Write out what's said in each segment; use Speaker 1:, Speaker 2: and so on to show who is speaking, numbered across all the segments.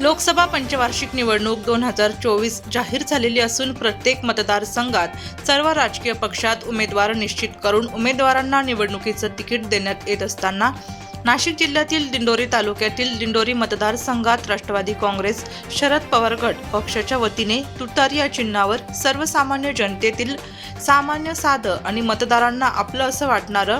Speaker 1: लोकसभा पंचवार्षिक निवडणूक दोन हजार चोवीस जाहीर झालेली असून प्रत्येक मतदारसंघात सर्व राजकीय पक्षात उमेदवार निश्चित करून उमेदवारांना निवडणुकीचं तिकीट देण्यात येत असताना नाशिक जिल्ह्यातील दिंडोरी तालुक्यातील दिंडोरी मतदारसंघात राष्ट्रवादी काँग्रेस शरद पवार गट पक्षाच्या वतीने तुतार या चिन्हावर सर्वसामान्य जनतेतील सामान्य साधं आणि मतदारांना आपलं असं वाटणारं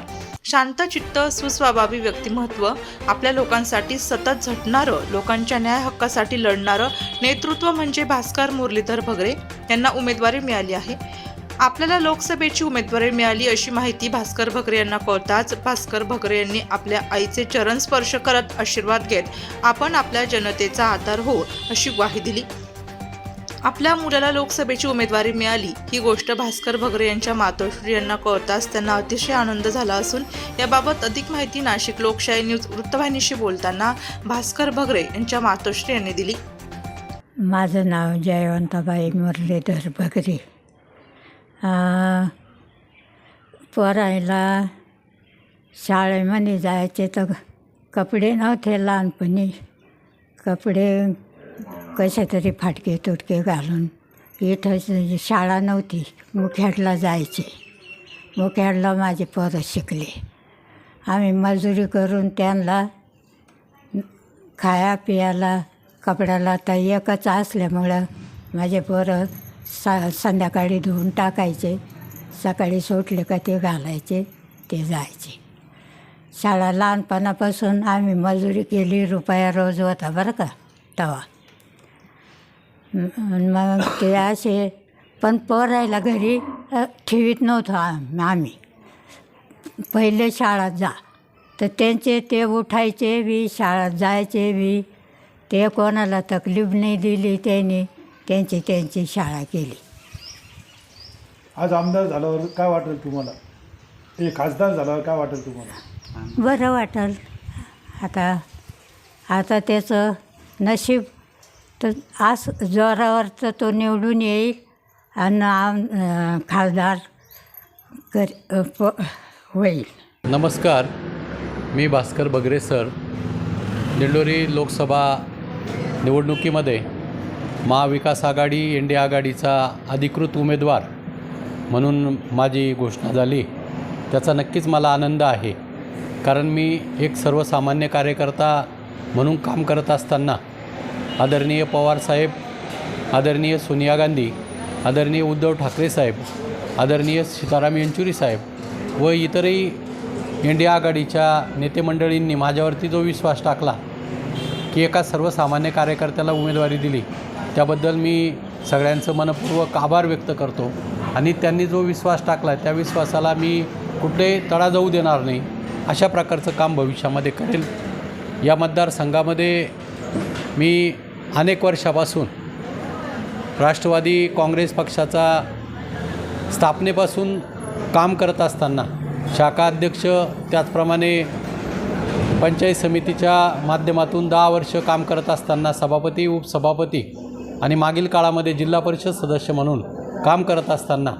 Speaker 1: शांतचित्त सुस्वभावी व्यक्तिमत्व आपल्या लोकांसाठी सतत झटणारं लोकांच्या न्याय हक्कासाठी लढणारं नेतृत्व म्हणजे भास्कर मुरलीधर भगरे यांना उमेदवारी मिळाली आहे. आपल्याला लोकसभेची उमेदवारी मिळाली अशी माहिती भास्कर भगरे यांना कळताच भास्कर भगरे यांनी आपल्या आईचे चरण स्पर्श करत आशीर्वाद घेत आपण आपल्या जनतेचा आधार हो अशी ग्वाही दिली. आपल्या मुलाला लोकसभेची उमेदवारी मिळाली. ही गोष्ट भास्कर भगरे यांच्या मातोश्री यांना कळताच त्यांना अतिशय आनंद झाला असून याबाबत अधिक माहिती नाशिक लोकशाही न्यूज वृत्तवाहिनीशी बोलताना भास्कर भगरे यांच्या मातोश्री यांनी दिली.
Speaker 2: माझं नाव जयवंताबाई मुरलीधर भगरे. पोरायला शाळेमध्ये जायचे तर कपडे नव्हते लहानपणी. कपडे कसे तरी फाटके तुटके घालून. इथं शाळा नव्हती मुखेडला जायचे. मुखेडला माझे पोरं शिकले. आम्ही मजुरी करून त्यांना खाया पियाला कपड्याला तर एकच असल्यामुळं माझे पोरं सा संध्याकाळी धुवून टाकायचे. सकाळी सुटले का ते घालायचे ते जायचे. शाळा लहानपणापासून आम्ही मजुरी केली रुपया रोज होता बरं का तवा. मग ते असे पण पोरायला घरी ठेवीत नव्हतो आम- आम्ही. पहिले शाळात जा. तर त्यांचे ते उठायचे बी शाळेत जायचे बी. ते कोणाला तकलीफ नाही दिली त्यांनी. त्यांची त्यांची शाळा केली.
Speaker 3: आज आमदार झाल्यावर काय वाटेल तुम्हाला? ते खासदार झाल्यावर काय वाटेल तुम्हाला?
Speaker 2: बरं वाटेल. आता आता त्याचं नशीब तर आज जोरावरचं तो निवडून येईल आणि आम खासदार कर प- होईल.
Speaker 4: नमस्कार मी भास्कर बगरे सर. दिंडोरी लोकसभा निवडणुकीमध्ये महाविकास आघाडी इंडिया आघाडीचा अधिकृत उमेदवार म्हणून माझी घोषणा झाली. त्याचा नक्कीच मला आनंद आहे. कारण मी एक सर्वसामान्य कार्यकर्ता म्हणून काम करत असताना आदरणीय पवारसाहेब आदरणीय सोनिया गांधी आदरणीय उद्धव ठाकरे साहेब आदरणीय सीताराम येंचुरी साहेब व इतरही इंडिया आघाडीच्या नेतेमंडळींनी माझ्यावरती जो विश्वास टाकला की एका सर्वसामान्य कार्यकर्त्याला उमेदवारी दिली त्याबद्दल मी सगळ्यांचं मनपूर्वक आभार व्यक्त करतो आणि त्यांनी जो विश्वास टाकला त्या विश्वासाला मी कुठे तडा जाऊ देणार नाही अशा प्रकारचं काम भविष्यामध्ये करेल. या मतदारसंघामध्ये मी अनेक वर्षापासून राष्ट्रवादी काँग्रेस पक्षाचा स्थापनेपासून काम करत असताना शाखा अध्यक्ष त्याचप्रमाणे पंचायत समितीच्या माध्यमातून दहा वर्ष काम करत असताना सभापती उपसभापती आणि मागील काळामध्ये जिल्हा परिषद सदस्य म्हणून काम करत असताना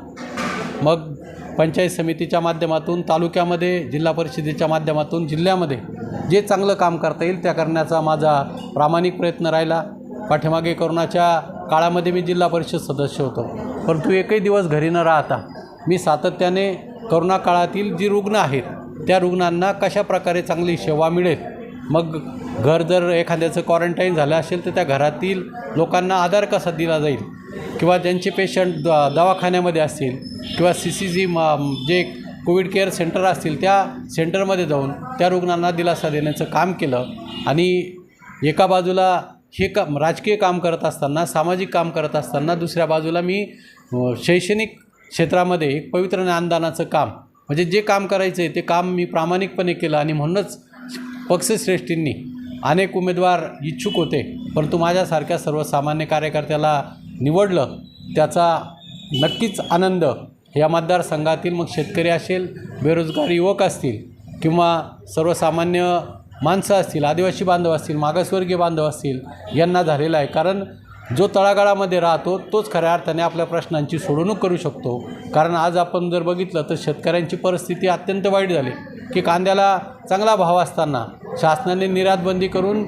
Speaker 4: मग पंचायत समितीच्या माध्यमातून तालुक्यामध्ये जिल्हा परिषदेच्या माध्यमातून जिल्ह्यामध्ये जे चांगलं काम करता येईल त्या करण्याचा माझा प्रामाणिक प्रयत्न राहिला. पाठीमागे कोरोनाच्या काळामध्ये मी जिल्हा परिषद सदस्य होतो. परंतु एकही दिवस घरी न राहता मी सातत्याने करोना काळातील जी रुग्ण आहेत त्या रुग्णांना कशा प्रकारे चांगली सेवा मिळेल? मग घर जर एखाद्याचं क्वारंटाईन झालं असेल तर त्या घरातील लोकांना आधार कसा दिला जाईल? किंवा ज्यांचे पेशंट द दवाखान्यामध्ये असतील किंवा सी सी जी जे कोविड केअर सेंटर असतील त्या सेंटरमध्ये जाऊन त्या रुग्णांना दिलासा देण्याचं काम केलं आणि एका बाजूला हे काम राजकीय काम करत असताना सामाजिक काम करत असताना दुसऱ्या बाजूला मी शैक्षणिक क्षेत्रामध्ये एक पवित्र ज्ञानदानाचं काम म्हणजे जे काम करायचं आहे ते काम मी प्रामाणिकपणे केलं आणि म्हणूनच पक्षश्रेष्ठींनी अनेक उमेदवार इच्छुक होते परंतु माझ्यासारख्या सर्वसामान्य कार्यकर्त्याला निवडलं त्याचा नक्कीच आनंद या मतदारसंघातील मग शेतकरी असेल बेरोजगार युवक असतील किंवा सर्वसामान्य माणसं असतील आदिवासी बांधव असतील मागासवर्गीय बांधव असतील यांना झालेला आहे. कारण जो तळागाळामध्ये राहतो तोच खऱ्या अर्थाने आपल्या प्रश्नांची सोडवणूक करू शकतो. कारण आज आपण जर बघितलं तर शेतकऱ्यांची परिस्थिती अत्यंत वाईट झाली. की कांद्याला चांगला भाव असताना शासनाने निर्यातबंदी करून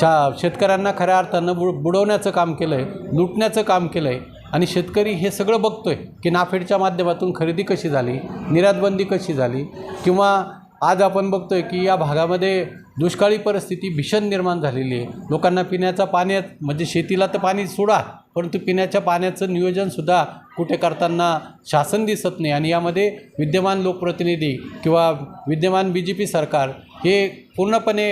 Speaker 4: शा शेतकऱ्यांना खऱ्या अर्थानं बु बुडवण्याचं काम केलं आहे लुटण्याचं काम केलं आहे आणि शेतकरी हे सगळं बघतो आहे की नाफेडच्या माध्यमातून खरेदी कशी झाली निर्यातबंदी कशी झाली किंवा आज आपण बघतो आहे की या भागामध्ये दुष्काळी परिस्थिती भीषण निर्माण झालेली आहे. लोकांना पिण्याचा पाण्यात म्हणजे शेतीला तर पाणी सोडा. परंतु पिण्याच्या पाण्याचं नियोजनसुद्धा कुठे करताना शासन दिसत नाही. आणि यामध्ये विद्यमान लोकप्रतिनिधी किंवा विद्यमान बी जे पी सरकार हे पूर्णपणे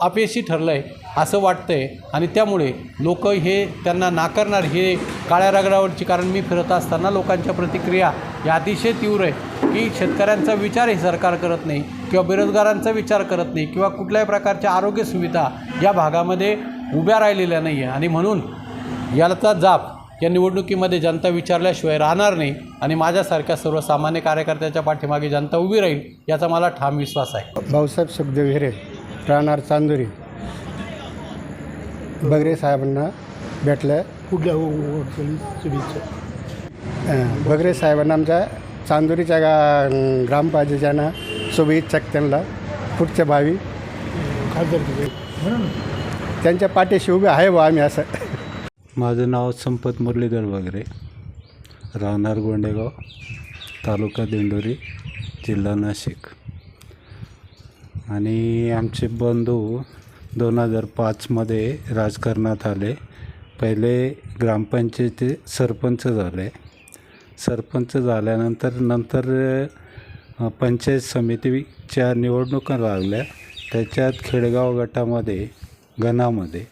Speaker 4: अपयशी ठरलं आहे असं वाटतं आहे आणि त्यामुळे लोक हे त्यांना नाकारणार हे काळ्या रगडावरची कारण मी फिरत असताना लोकांच्या प्रतिक्रिया या अतिशय तीव्र आहे की शेतकऱ्यांचा विचार हे सरकार करत नाही किंवा बेरोजगारांचा विचार करत नाही किंवा कुठल्याही प्रकारच्या आरोग्य सुविधा या भागामध्ये उभ्या राहिलेल्या नाही आहे आणि म्हणून याचा जाप या निवडणुकीमध्ये जनता विचारल्याशिवाय राहणार नाही आणि माझ्यासारख्या सर्वसामान्य कार्यकर्त्याच्या पाठीमागे जनता उभी राहील याचा मला ठाम विश्वास आहे.
Speaker 5: भाऊसाहेब सुखदेव हिरे राहणार चांदुरी. बगरे साहेबांना भेटलं
Speaker 3: कुठल्या शुभेच्छा
Speaker 5: बगरे साहेबांना आमच्या चांदुरीच्या गा ग्रामपंचायतीच्या शुभेच्छा त्यांना. पुढच्या भावी
Speaker 3: खासदार म्हणून
Speaker 5: त्यांच्या पाठीशी उभे आहे बा आम्ही असं.
Speaker 6: माझं नाव संपत मुरलीधर वगैरे. राहणार गोंडेगाव तालुका दिंडोरी जिल्हा नाशिक. आणि आमचे बंधू दोन हजार पाचमध्ये राजकारणात आले. पहिले ग्रामपंचायती सरपंच झाले. सरपंच झाल्यानंतर नंतर पंचायत समितीच्या निवडणुका लागल्या. त्याच्यात खेडगाव गटामध्ये गणामध्ये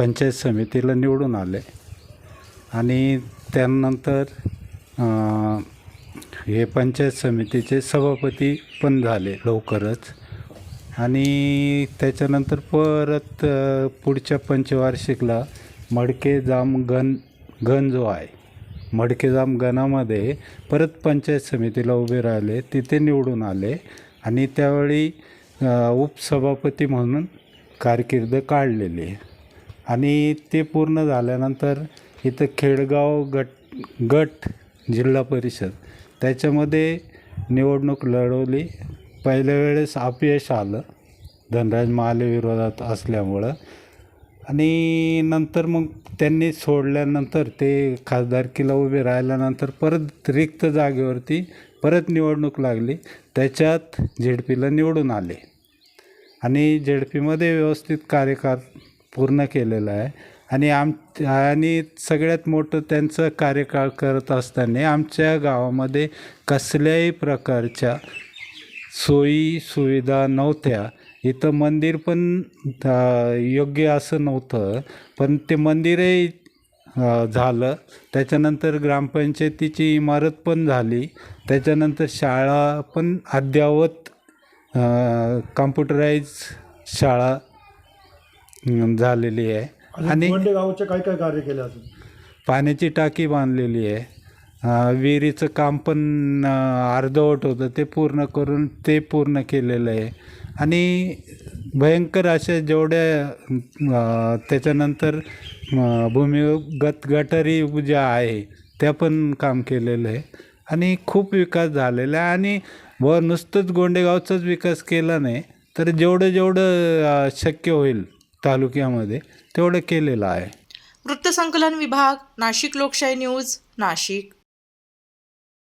Speaker 6: पंचायत समितीला निवडून आले. आणि त्यानंतर हे पंचायत समितीचे सभापती पण झाले लवकरच. आणि त्याच्यानंतर परत पुढच्या पंचवार्षिकला मडके जाम गण गण जो आहे मडके जाम गणामध्ये परत पंचायत समितीला उभे राहिले तिथे निवडून आले. आणि त्यावेळी उपसभापती म्हणून कारकीर्द काढलेली आहे. आणि ते पूर्ण झाल्यानंतर इथं खेडगाव गट गट जिल्हा परिषद त्याच्यामध्ये निवडणूक लढवली. पहिल्या वेळेस अपयश आलं धनराज महाले विरोधात असल्यामुळं. आणि नंतर मग त्यांनी सोडल्यानंतर ते खासदारकीला उभे राहिल्यानंतर परत रिक्त जागेवरती परत निवडणूक लागली. त्याच्यात झेडपीला निवडून आले. आणि झेडपीमध्ये व्यवस्थित कार्यकार पूर्ण केलेलं आहे. आणि आम आणि सगळ्यात मोठं त्यांचं कार्यकाळ करत असताना आमच्या गावामध्ये कसल्याही प्रकारच्या सोयी सुविधा नव्हत्या. इथं मंदिर पण योग्य असं नव्हतं. पण ते मंदिरही झालं. त्याच्यानंतर ग्रामपंचायतीची इमारत पण झाली. त्याच्यानंतर शाळा पण अद्ययावत कॉम्प्युटराईज शाळा झालेली आहे.
Speaker 3: आणि गावचे काय काय कार्य केले अजून?
Speaker 6: पाण्याची टाकी बांधलेली आहे. अं, विहिरीचं काम पण अं, अर्धवट होतं. ते पूर्ण करून ते पूर्ण केलेलं आहे. आणि भयंकर अशा जेवढ्या अं, त्याच्यानंतर अं, भूमिगत गटारी ज्या आहे त्या पण काम केलेलं आहे. आणि खूप विकास झालेला आहे. आणि व नुसतंच गोंडेगावचाच विकास केला नाही तर जेवढं जेवढं अं, शक्य होईल तालुक्यामध्ये तेवढं केलेलं आहे.
Speaker 1: वृत्तसंकलन विभाग नाशिक लोकशाही न्यूज नाशिक.